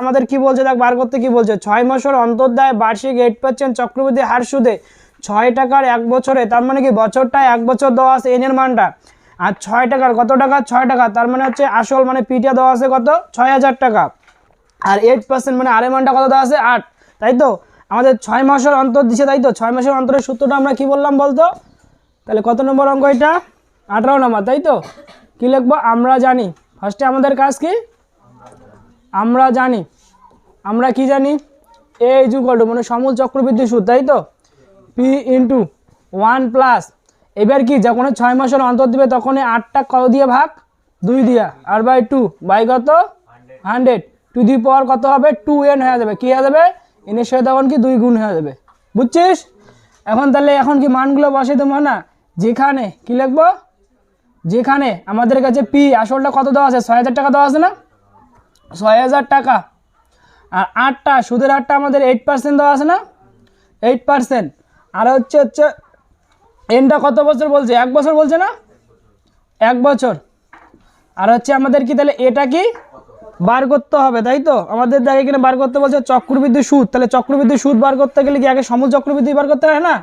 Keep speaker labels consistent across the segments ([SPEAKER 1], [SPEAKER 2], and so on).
[SPEAKER 1] আমাদের কি বলছে? দেখ, বার করতে কি বলছে? ছয় মাসের অন্তর্দায় বার্ষিক এইট পার্সেন্ট চক্রবৃদ্ধি হার সুদে ছয় টাকার এক বছরে, তার মানে কি বছরটায় এক বছর দেওয়া আছে এনের মানটা? আর ছয় টাকার কত টাকা? ছয় টাকা, তার মানে হচ্ছে আসল মানে পিটা দেওয়া আছে কত? ছয় হাজার টাকা। আর এইট পার্সেন্ট মানে আরে মানটা কত দেওয়া আছে? আট। তাই তো? আমাদের ছয় মাসের অন্তর দিছে, তাই তো? ছয় মাসের অন্তরের সূত্রটা আমরা কি বললাম বলতো? তাহলে কত নম্বর অঙ্ক এটা? আঠারো নম্বর, তাই তো? কী লিখব? আমরা জানি। ফার্স্টে আমাদের কাজ কি? আমরা জানি। আমরা কি জানি? এ টু মানে সমুল চক্রবৃদ্ধি সুদ, তাই তো? পি ইন্টু ওয়ান প্লাস এবার কি, যখন ছয় মাসের অন্তর দিবে তখন আটটা কত দিয়ে ভাগ? দুই দিয়া। আর বাই টু বাই কত? হান্ড্রেড টু দি পাওয়ার কত হবে? টু এন হয়ে যাবে। কি হয়ে যাবে? এনের সাথে তখন কি? দুই গুণ হয়ে যাবে। বুঝছিস? এখন তাহলে এখন কি মানগুলো বসে দেবো না? যেখানে, কি লিখব? যেখানে আমাদের কাছে পি আসলটা কত দেওয়া আছে? ছয় হাজার টাকা দেওয়া আছে না? ছয় হাজার টাকা। আর আটটা, সুদের হারটা আমাদের এইট পার্সেন্ট দেওয়া আছে না? এইট পার্সেন্ট আর হচ্ছে হচ্ছে, এনটা কত বছর বলছে? এক বছর বলছে না? এক বছর। আর হচ্ছে আমাদের কি তাহলে এটা কি? বার করতে হবে, তাই তো? আমাদের দেখ এখানে বার করতে বলছে চক্রবৃদ্ধি সুদ। তাহলে চক্রবৃদ্ধি সুদ বার করতে গেলে কি আগে সমুল চক্রবৃদ্ধি বার করতে হয় না?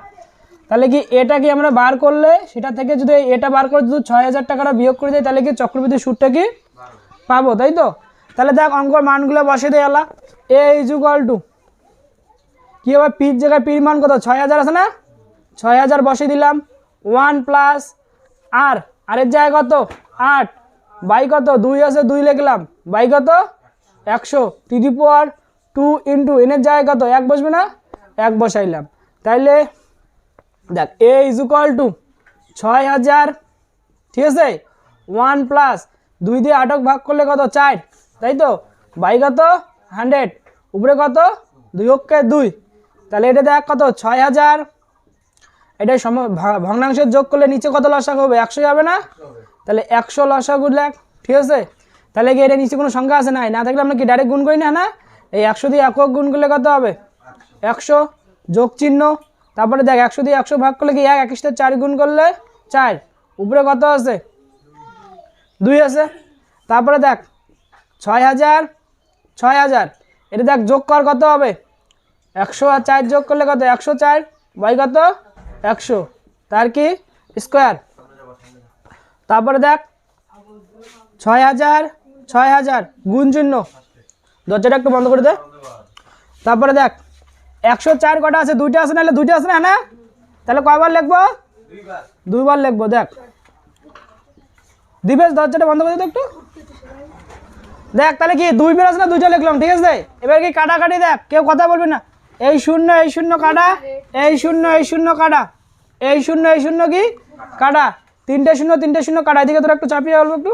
[SPEAKER 1] তাহলে কি এটা কি আমরা বার করলে, সেটা থেকে যদি এটা বার করে যদি ছয় হাজার টাকাটা বিয়োগ করে দেয়, তাহলে কি চক্রবৃদ্ধি সুদটা কি? পাবো, তাই তো? তাহলে দেখ অঙ্কর মানগুলো বসে দিয়ে এলা এ ইজুকাল টু কি হবে? পির জায়গায় পির মান কত? ছয় হাজার আছে না? ছয় হাজার বসে দিলাম। ওয়ান প্লাস আর আরের জায়গায় কত? আট। বাই কত? দুই আছে, দুই লিখলাম। বাই কত? একশো। টিডি পাওয়ার টু ইন্টু এনের জায়গায় কত? এক বসবে না? এক বসাইলাম। তাইলে দেখ এ ইজ ইকুয়াল টু ছয় হাজার, ঠিক আছে? ওয়ান প্লাস দুই দিয়ে আটক ভাগ করলে কত? চার। তাই তো? বাই কত? হান্ড্রেড। উপরে কত? দুই অক্ষে দুই। তাহলে এটা দেখ কত? ছয় হাজার। এটা সম ভগ্নাংশের যোগ করলে নিচে কত লসাগ হবে? একশো হবে না? তাহলে একশো লসাগু লেখ ঠিক আছে? তাহলে কি এটা নিচে কোনো সংখ্যা আছে নাই? না থাকলে আমরা কি ডাইরেক্ট গুণ করি না না? এই একশো দিয়ে একক গুণ করলে কত হবে? একশো। যোগ চিহ্ন। তারপরে দেখ, একশো দিয়ে একশো ভাগ করলে কি এক? সাথে চার গুণ করলে চার। উপরে কত আছে? দুই আছে। তারপরে দেখ ছয় হাজার ছয় হাজার। এটা দেখ, যোগ কর কত হবে? একশো আর চার যোগ করলে কত? একশো চার। বাই কত? একশো। তার কি? স্কোয়ার। তারপরে দেখ, ছয় হাজার ছয় হাজার। গুণ চিহ্ন। দরজাটা একটু বন্ধ করে দে। তারপরে দেখ, একশো চার কটা আছে? দুইটা আছে নাহলে দুইটা আছে না না? তাহলে কয়বার লিখব? দুইবার লিখব, দেখ। দিবেশ, দরজাটা বন্ধ করে দে একটু। দেখ তাহলে কি দুই বের আছে না দুইটা লিখলাম ঠিক আছে? এবার কি কাটাকাটি দেখ কেউ কথা বলবে না। এই শূন্য এই শূন্য কাটা এই শূন্য এই শূন্য কাটা। এই শূন্য এই শূন্য কি? কাটা। তিনটে শূন্য তিনটে শূন্য কাটা। এদিকে তোরা একটু চাপিয়ে বলব একটু।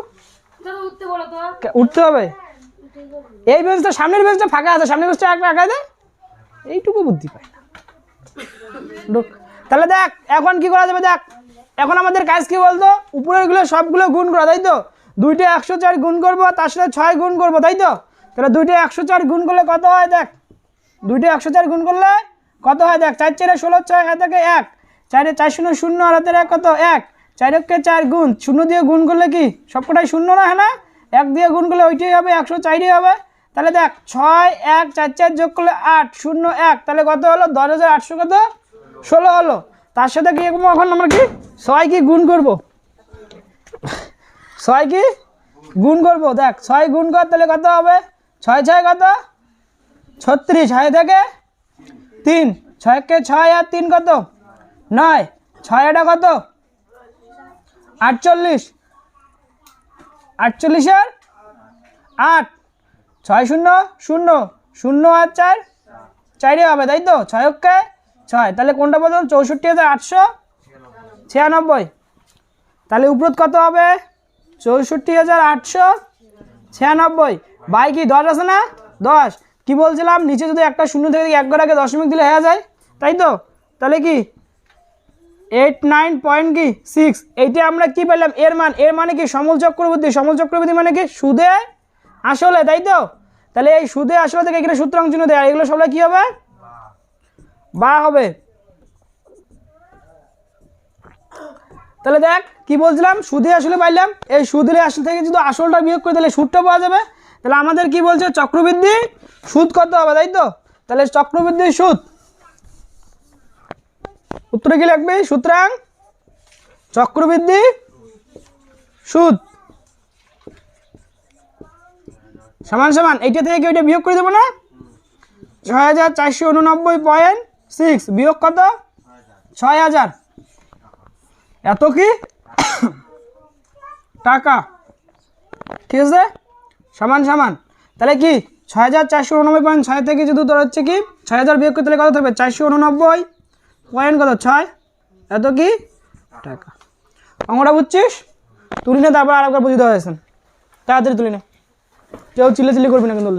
[SPEAKER 2] উঠতে
[SPEAKER 1] হবে? এই বেঞ্চটা সামনের বেঞ্চটা ফাঁকা আছে সামনের বেঞ্চটা একটা একাই দে। এইটুকু বুদ্ধি পাই না। তাহলে দেখ এখন কি করা যাবে দেখ? এখন আমাদের কাজ কি বলতো? উপরেরগুলো সবগুলো গুণ করা তাই তো? দুইটা একশো চার গুণ করব, তার সাথে ছয় গুণ করব, তাই তো? তাহলে দুইটা একশো চার গুণ করলে কত হয় দেখ? দুইটা একশো চার গুণ করলে কত হয় দেখ? চার চারে ষোলো, ছয় হাত এক। চারে চার শূন্য শূন্য আর হাতের এক কত? এক। চারকে চার গুণ? শূন্য দিয়ে গুণ করলে কি? সবকটাই শূন্য না হ্যাঁ এক দিয়ে গুণ করলে ওইটাই হবে, একশো চারই হবে। তাহলে দেখ, ছয়, এক, চার চার যোগ করলে আট, শূন্য, এক। তাহলে কত হলো? দশ হাজার আটশো কত? ষোলো হলো। তার সাথে কি এখন আমরা কি? ছয় কি গুণ করব? ছয় কি? গুণ করব, দেখ, ছয় গুণ কর, তাহলে কত হবে? ছয় ছয় কত? ছত্রিশ ছয় থেকে তিন, ছয়কে ছয় আর তিন কত? নয় ছয় এটা কত? আটচল্লিশ। আটচল্লিশের আট। ছয় শূন্য শূন্য শূন্য আর চার? চারই হবে, তাই তো? ছয় অক্ষে ছয়, তাহলে কোনটা বলুন চৌষট্টি হাজার আটশো ছিয়ানব্বই। তাহলে উপরোধ কত হবে? চৌষট্টি হাজার আটশো ছিয়ানব্বই। বাই কি দশ আছে না? দশ। কি বলছিলাম? নিচে যদি একটা শূন্য থেকে এক আগে দশমিক দিলে হয়ে যায়, তাই তো? তাহলে কি? এইট নাইন পয়েন্ট কি? সিক্স এইটা আমরা কি পেলাম? এর মান। এর মানে কি? সমল চক্রবর্তী সমল চক্রবর্তী মানে কি? সুদে আসলে, তাই তো? তাহলে এই সুদে আসলে থেকে এখানে সূত্রাং চিহ্ন দেয়। এগুলো সবগুলো কি হবে? বা হবে। তাহলে দেখ, কি বলছিলাম? সুদে আসলে পাইলাম। এই সুদের আসল থেকে যদি আসলটা বিয়োগ করে তাহলে সুদটা পাওয়া যাবে। তাহলে আমাদের কি বলছে? চক্রবৃদ্ধি সুদ কত হবে, তাই তো? তাহলে চক্রবৃদ্ধি সুদ উত্তরে কি লাগবে সুতরাং চক্রবৃদ্ধি সুদ সমান সমান, এইটা থেকে কি ওইটা বিয়োগ করে দেবো না? ছয় হাজার চারশো উননব্বই পয়েন্ট সিক্স বিয়োগ কত? ছয় হাজার। এত কি? টাকা। ঠিক আছে? সমান সমান। তাহলে কি? ছয় হাজার চারশো উননব্বই পয়েন্ট ছয় থেকে যদি তোর হচ্ছে কি? ছয় হাজার বিয়োগ করতে কত থাকবে চারশো উননব্বই। পয়েন্ট কত? ছয়। এত কি? টাকা। অঙ্কটা বুঝছিস? তুলি না, তারপর আর একবার বুঝতে হয়েছেন তাড়াতাড়ি তুলি না। কেউ চিল্লাচিল্লি করবি না কিন্তু